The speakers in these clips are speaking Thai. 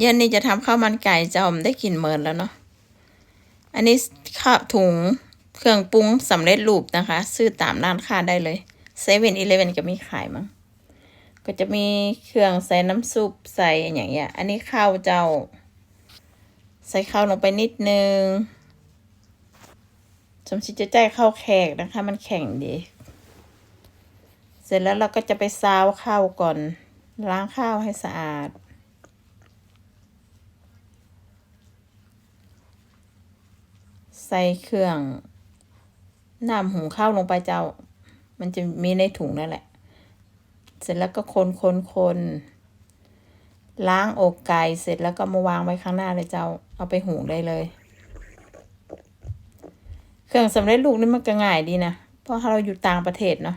เย็นนี้จะทำข้าวมันไก่จอมได้กลิ่นเมินแล้วเนาะ อันนี้ข้าวถุงเครื่องปรุงสำเร็จรูปนะคะ ซื้อตามร้านค้าได้เลยเซเว่นอีเลเวนก็มีขายมั้ง ก็จะมีเครื่องใส่น้ำซุปใส่อย่างเงี้ย อันนี้ข้าวเจ้า ใส่ข้าวลงไปนิดนึงสมชิจะใจข้าวแขกนะคะ มันแข็งดี เสร็จแล้วเราก็จะไปซาวข้าวก่อน ล้างข้าวให้สะอาด ใส่เครื่องน้ำหุงข้าวลงไปเจ้า มันจะมีในถุงนั่นแหละ เสร็จแล้วก็คนคนคนล้างอกไก่เสร็จแล้วก็มาวางไว้ข้างหน้าเลยเจ้า เอาไปหุงได้เลย เครื่องสำเร็จรูปนี่มันก็ง่ายดีนะ เพราะเราอยู่ต่างประเทศเนาะ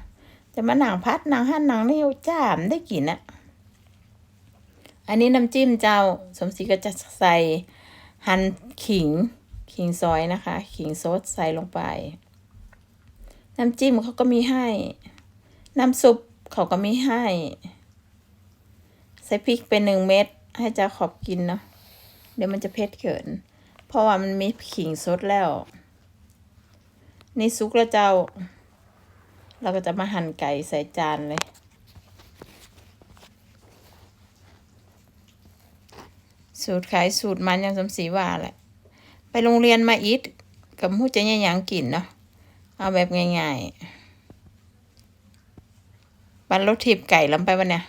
จะมาหนังพัดหนังหั่นหนังนี่จ้ามได้กินอะอันนี้น้ำจิ้มเจ้า สมศรีก็จะใส่หั่นขิง ขิงซอยนะคะ ขิงสดใส่ลงไป น้ำจิ้มเขาก็มีให้ น้ำซุปเขาก็มีให้ ใส่พริกเป็นหนึ่งเม็ดให้จ้าขอบกินเนาะเดี๋ยวมันจะเผ็ดเกิน เพราะว่ามันมีขิงสดแล้ว นี่ซุกแล้วเจ้า เราก็จะมาหั่นไก่ใส่จานเลยสูตรขายสูตรมันยังสมศรีว่าแหละ ไปโรงเรียนมาอีทกับหูจะยังยังกินเนาะเอาแบบง่ายๆบันรถทิบไก่ลำไปวันเนี่ย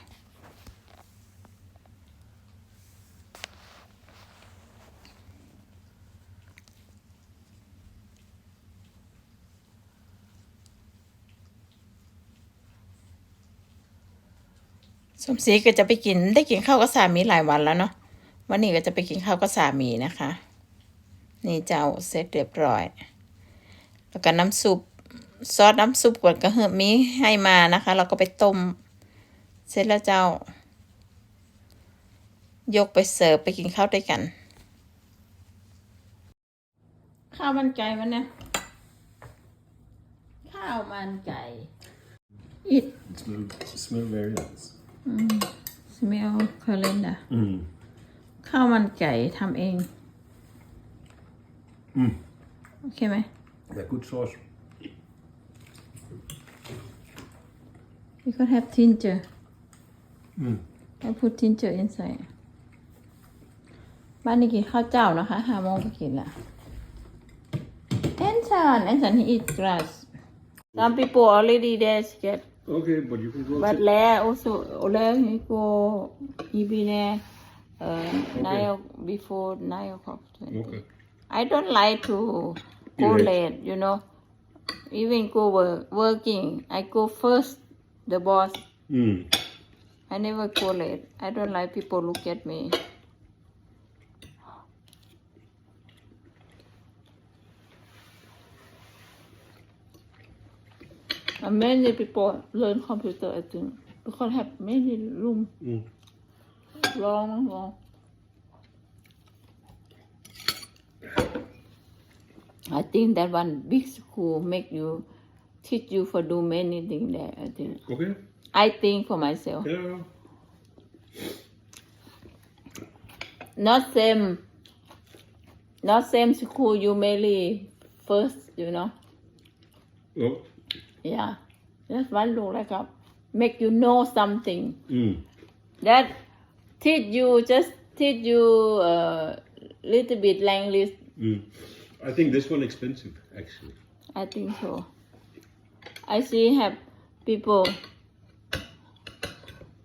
สมศรีก็จะไปกินได้กินข้าวกับสามีหลายวันแล้วเนาะวันนี้ก็จะไปกินข้าวกับสามีนะคะ นี่เจ้าเสร็จเรียบร้อย แล้วก็น้ำซุปซอสน้ำซุปกวดกระเฮือมีให้มานะคะ เราก็ไปต้ม เสร็จแล้วเจ้า ยกไปเสิร์ฟไปกินข้าวด้วยกัน ข้าวมันไก่มันเนี่ยข้าวมันไก่ it It smell, smell very nice. smell coriander Mm. ข้าวมันไก่ทำเอง Mm. โอเคไหม Yeah, good sauce. You could have ginger. Mm. I put ginger inside. บ้านนี้กินข้าวเจ้านะคะห้าโมงก็กินละแอนสันแอนสัน he eat grass some people already there get Okay, but you can go. but sit- แล้ว also แล้ว he go he be there uh, nine o- before nine o'clock Okay. I don't like to go You late. you know even go work, working I go first the boss Mm. I never go late. I don't like people look at me. And many people learn computer, I think, because have many room, Mm. long, long. I think that one big school make you teach you for do many things there. I think. Okay. I think for myself. Yeah. not same not same school you mainly first you know Oh. yeah that's one look like up make you know something Mm. that teach you just teach you a little bit language Mm. I think this one expensive actually. i think so i see have people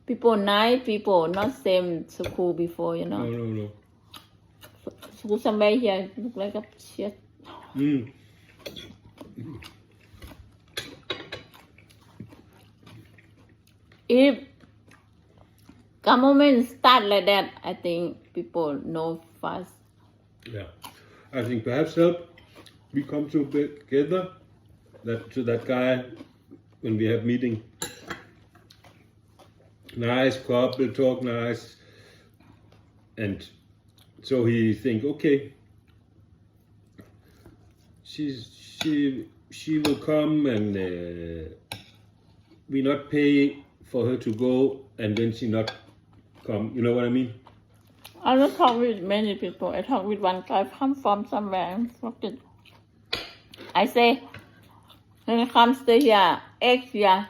people nice people not same school before you know No, no, no. school somewhere here look like a shit Mm. if government start like that, I think people know fast. Yeah. I think perhaps help we come together that to that guy when we have meeting. Nice couple talk nice and so he think okay she's she she will come and uh, we not pay for her to go and then she not come you know what i mean I don't talk with many people. I talk with one guy come from somewhere and fuck it. I say, when it comes to here, X here,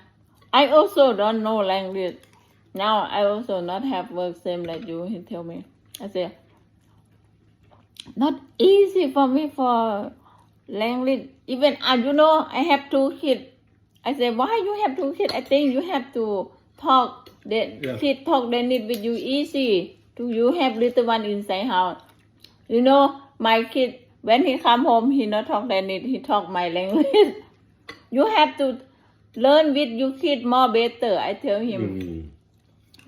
I also don't know language. Now I also not have work same like you. He tell me. I say, not easy for me for language. Even uh, you know, I have two kids. I say, why you have two kids? I think you have to talk. The Yeah. kid talk they need with you easy. Do you have little one inside house? You know, my kid when he come home, he not talk that need. He talk my language. you have to learn with your kid more better. I tell him. Mm.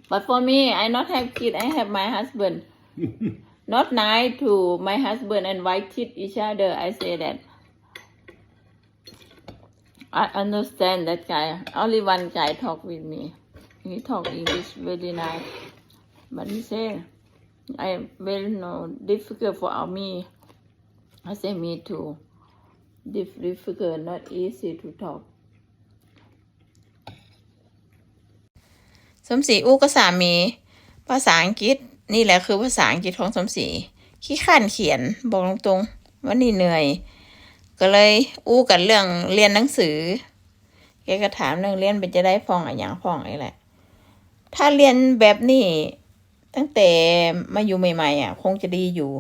But for me, I not have kid. I have my husband. not nice to my husband and wife cheat each other. I say that. I understand that guy. Only one guy talk with me. He talk English very nice. But he say, I very no difficult for me. I say me too. Dif- difficult, not easy to talk. สมศรีอู้ก็สามี ภาษาอังกฤษนี่แหละคือภาษาอังกฤษของสมศรีขี้ข้านเขียนบอกตรงๆว่านี่เหนื่อย ก็เลยอู้กันเรื่องเรียนหนังสือแกก็ถามเรื่องเรียนเป็นจะได้พองอะอย่างพองไอ้แหละ ถ้าเรียนแบบนี้ ตั้งแต่มาอยู่ใหม่ๆอะ คงจะดีอยู่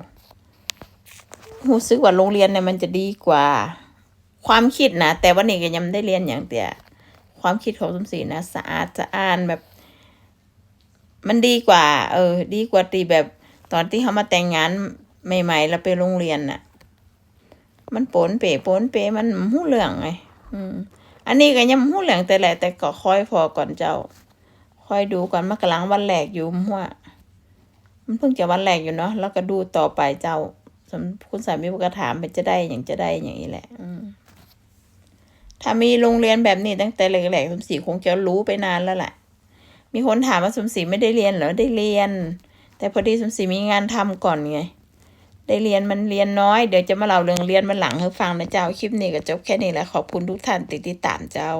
รู้สึกว่าโรงเรียนเนี่ยมันจะดีกว่า ความคิดนะแต่ว่านี่ก็ยังได้เรียนอย่างเดียวความคิดของสมศรีนะสะอาดสะอ้านแบบ มันดีกว่า เออ ดีกว่าตีแบบตอนที่เขามาแต่งงานใหม่ๆแล้วไปโรงเรียนน่ะ มันปนเป๋ปนเป๋มันหู้เหลืองไงอืม อันนี้ก็ยังหู้เหลืองแต่แหละ แต่ก็คอยพอก่อนเจ้า คอยดูก่อนมากำลังวันแรกอยู่มั่วมันเพิ่งจะวันแรกอยู่เนาะแล้วก็ดูต่อไปเจ้าสำคุณสามีก็ถามเป็นจะได้อย่างจะได้อย่างนี้แหละอืถ้ามีโรงเรียนแบบนี้ตั้งแต่แรกๆสมศรีคงจะรู้ไปนานแล้วแหละ มีคนถามว่าสมศรีไม่ได้เรียนเหรอได้เรียน แต่พอดีสมศรีมีงานทำก่อนไงได้เรียนมันเรียนน้อย เดี๋ยวจะมาเล่าเรื่องเรียนมันหลังให้ฟังนะเจ้าคลิปนี้ก็จบแค่นี้แหละขอบคุณทุกท่านติดติดตามเจ้า